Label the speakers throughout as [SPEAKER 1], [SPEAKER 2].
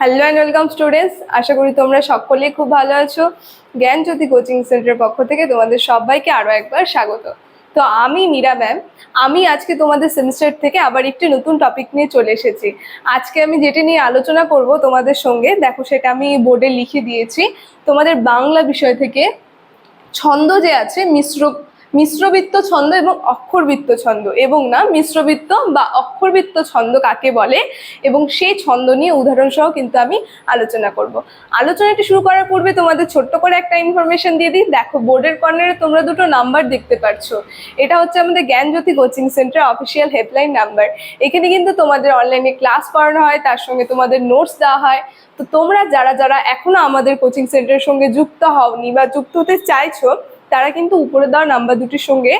[SPEAKER 1] Hello and welcome students আশা করি তোমরা সকলেই খুব ভালো আছো। জ্ঞান জ্যোতি কোচিং সেন্টারের পক্ষ থেকে তোমাদের সবাইকে আরও একবার স্বাগত। তো আমি মীরা ম্যাম আমি আজকে তোমাদের সেমিস্টার থেকে আবার একটি নতুন টপিক নিয়ে চলে এসেছি। আজকে আমি যেটি নিয়ে আলোচনা করব তোমাদের সঙ্গে, দেখো সেটা আমি বোর্ডে লিখে দিয়েছি। তোমাদের বাংলা বিষয় থেকে ছন্দ যে আছে, মিশ্র মিশ্রবৃত্ত ছন্দ এবং অক্ষরবৃত্ত ছন্দ। এবং না, মিশ্রবৃত্ত বা অক্ষরবৃত্ত ছন্দ কাকে বলে? এবং সেই ছন্দ নিয়ে উদাহরণ সহ কিন্তু আমি আলোচনা করব। আলোচনাটি শুরু করার পূর্বে তোমাদের ছোট্ট করে একটা ইনফরমেশন দিয়ে দিই। দেখো বোর্ডের কর্নারে তোমরা দুটো নাম্বার দেখতে পাচ্ছ এটা হচ্ছে আমাদের Gyanjyoti coaching centre official helpline number এখানে কিন্তু তোমাদের অনলাইনে ক্লাস করানো হয়, তার সঙ্গে তোমাদের নোটস দেওয়া হয়। তো তোমরা যারা যারা এখনও আমাদের কোচিং সেন্টারের সঙ্গে যুক্ত হওনি বা যুক্ত হতে চাইছো তারা কিন্তু উপরে দেওয়া নাম্বার দুটির সঙ্গে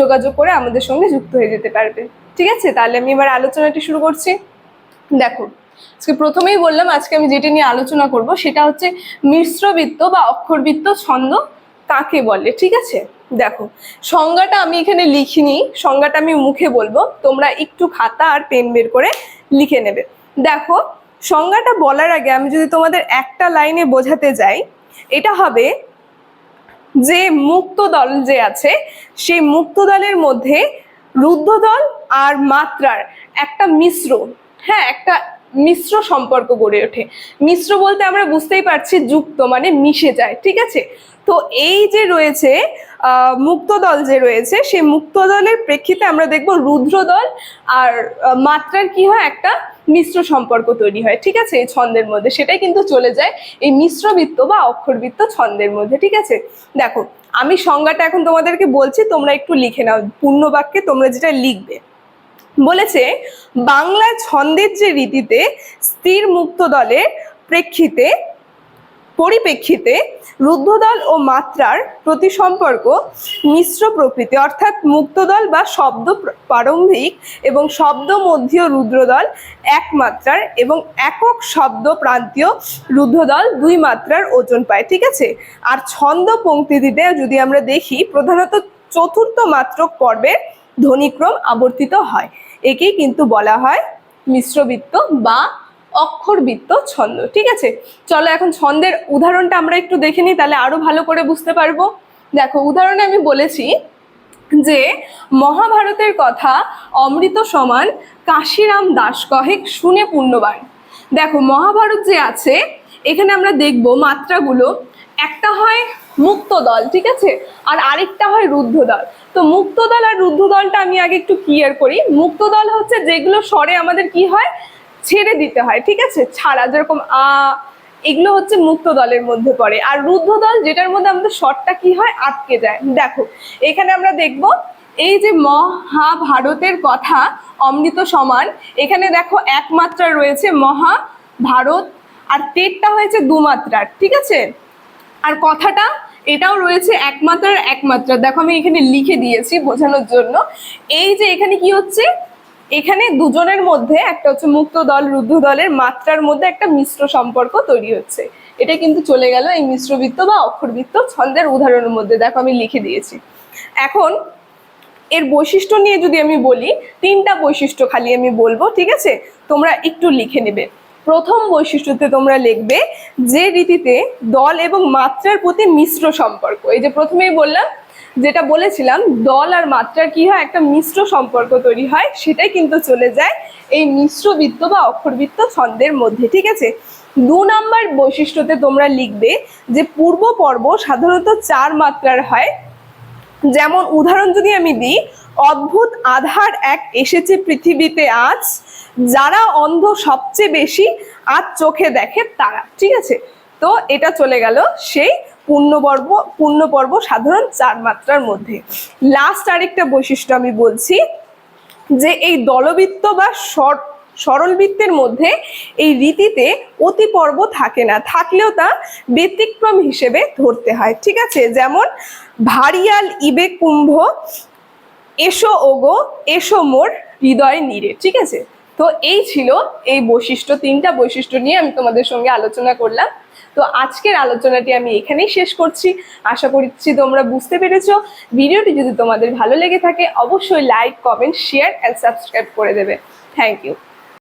[SPEAKER 1] যোগাযোগ করে আমাদের সঙ্গে যুক্ত হয়ে যেতে পারবে। ঠিক আছে? তাহলে আমি এবার আলোচনাটি শুরু করছি। দেখো আজকে প্রথমেই বললাম, আজকে আমি যেটি নিয়ে আলোচনা করব সেটা হচ্ছে মিশ্রবৃত্ত বা অক্ষরবৃত্ত ছন্দ কাকে বলে? ঠিক আছে? দেখো, সংজ্ঞাটা আমি এখানে লিখিনি, সংজ্ঞাটা আমি মুখে বলব। তোমরা একটু খাতা আর পেন বের করে লিখে নেবে। দেখো, সংজ্ঞাটা বলার আগে আমি যদি তোমাদের একটা লাইনে বোঝাতে যাই, এটা হবে যে মুক্ত দল যে আছে সেই মুক্ত দলের মধ্যে রুদ্ধ দল আর মাত্রার একটা মিশ্র হ্যাঁ একটা মিশ্র সম্পর্ক গড়ে ওঠে। মিশ্র বলতে আমরা বুঝতেই পারছি যুক্ত মানে মিশে যায় ঠিক আছে? তো এই যে রয়েছে আহ, মুক্ত দল যে রয়েছে সেই মুক্ত দলের প্রেক্ষিতে আমরা দেখব রুদ্র দল আর মাত্রার কি হয়? একটা মিশ্র সম্পর্ক তৈরি হয়, ঠিক আছে? এই ছন্দের মধ্যে। সেটাই কিন্তু চলে যায় এই মিশ্রবৃত্ত বা অক্ষরবৃত্ত ছন্দের মধ্যে, ঠিক আছে? দেখো, আমি সংজ্ঞাটা এখন তোমাদেরকে বলছি, তোমরা একটু লিখে নাও পূর্ণ বাক্যে তোমরা যেটা লিখবে। বলেছে বাংলা ছন্দের যে রীতিতে স্থির মুক্ত দলের প্রেক্ষিতে পরিপ্রেক্ষিতে রুদ্ধদল ও মাত্রার প্রতি সম্পর্ক মিশ্র প্রকৃতি, অর্থাৎ মুক্তদল বা শব্দ প্র- প্রারম্ভিক এবং শব্দ মধ্যীয় রুদ্রদল এক মাত্রার এবং একক শব্দ প্রান্তীয় রুদ্ধদল দুই মাত্রার ওজন পায়, ঠিক আছে? আর ছন্দ পংক্তিতে যদি আমরা দেখি, প্রধানত চতুর্থ মাত্রক পর্বে ধ্বনিক্রম আবর্তিত হয়। একেই কিন্তু বলা হয় মিশ্রবৃত্ত বা অক্ষরবৃত্ত ছন্দ, ঠিক আছে? চলো এখন ছন্দের উদাহরণটা আমরা একটু দেখে নিই, তাহলে আরও ভালো করে বুঝতে পারব। দেখো, উদাহরণে আমি বলেছি যে, মহাভারতের কথা অমৃত সমান কাশিরাম দাস কহে শুনে পূর্ণবান দেখো, মহাভারত যে আছে, এখানে আমরা দেখব মাত্রাগুলো। একটা হয় মুক্ত দল ঠিক আছে? আর আরেকটা হয় রুদ্ধ দল তো মুক্ত দল আর রুদ্ধ দলটা আমি আগে একটু ক্লিয়ার করি। মুক্ত দল হচ্ছে যেগুলো স্বরে আমাদের কি হয়? ছেড়ে দিতে হয়, ঠিক আছে? ছাড়া, যেরকম, আ, এগুলো হচ্ছে মুক্ত দলের মধ্যে পড়ে। আর রুদ্ধ দল, যেটার মধ্যে আমাদের স্বরটা কি হয়? আটকে যায়। দেখো, এখানে আমরা দেখব, এই যে মহাভারতের কথা, অমৃত সমান, এখানে দেখো এক মাত্রার রয়েছে মহাভারত, আর তেরটা হয়েছে দু মাত্রার ঠিক আছে? আর কথাটা, এটাও রয়েছে একমাত্রার একমাত্রা। দেখো, আমি এখানে লিখে দিয়েছি বোঝানোর জন্য। এই যে এখানে কি হচ্ছে? এখানে দুজনের মধ্যে একটা হচ্ছে মুক্ত দল, রুদ্ধ দলের মাত্রার মধ্যে একটা মিশ্র সম্পর্ক তৈরি হচ্ছে। এটা কিন্তু চলে গেল এই মিশ্রবৃত্ত বা অক্ষরবৃত্ত ছন্দের উদাহরণের মধ্যে। দেখো আমি লিখে দিয়েছি। এখন এর বৈশিষ্ট্য নিয়ে যদি আমি বলি, তিনটা বৈশিষ্ট্য খালি আমি বলব, ঠিক আছে? তোমরা একটু লিখে নেবে। প্রথম বৈশিষ্ট্যতে তোমরা লিখবে যে রীতিতে দল এবং মাত্রার প্রতি মিশ্র সম্পর্ক। এই যে প্রথমেই বললাম, যেটা বলেছিলাম, দল আর মাত্রার কি হয়? একটা মিশ্র সম্পর্ক তৈরি হয়, সেটাই কিন্তু চলে যায় এই মিশ্রবৃত্ত বা অক্ষরবৃত্ত ছন্দের মধ্যে, ঠিক আছে? দু নাম্বার বৈশিষ্ট্যতে তোমরা লিখবে যে পূর্ব পর্ব সাধারণত চার মাত্রার হয়। যেমন উদাহরণ যদি আমি দিই, অদ্ভুত আধার এক এসেছে পৃথিবীতে আজ যারা অন্ধ সবচেয়ে বেশি আর চোখে দেখে তারা, ঠিক আছে? তো এটা চলে গেল সেই পূর্ণপর্ব পূর্ণপর্ব সাধারণ চার মাত্রার মধ্যে। লাস্ট আরেকটা বৈশিষ্ট্য আমি বলছি যে এই দলবৃত্ত বা সর, সরলবৃত্তের মধ্যে এই রীতিতে অতি পর্ব থাকে না, থাকলেও তা ব্যতিক্রম হিসেবে ধরতে হয়, ঠিক আছে? যেমন, ভারিয়াল ইবে কুম্ভ এসো ওগো, এসো মোর হৃদয় নিরে, ঠিক আছে? তো এই ছিল এই বৈশিষ্ট্য, তিনটা বৈশিষ্ট্য নিয়ে আমি তোমাদের সঙ্গে আলোচনা করলাম। তো আজকের আলোচনাটি আমি এখানেই শেষ করছি। আশা করছি তোমরা বুঝতে পেরেছ। ভিডিওটি যদি তোমাদের ভালো লেগে থাকে, অবশ্যই like comment share and subscribe করে দেবে। Thank you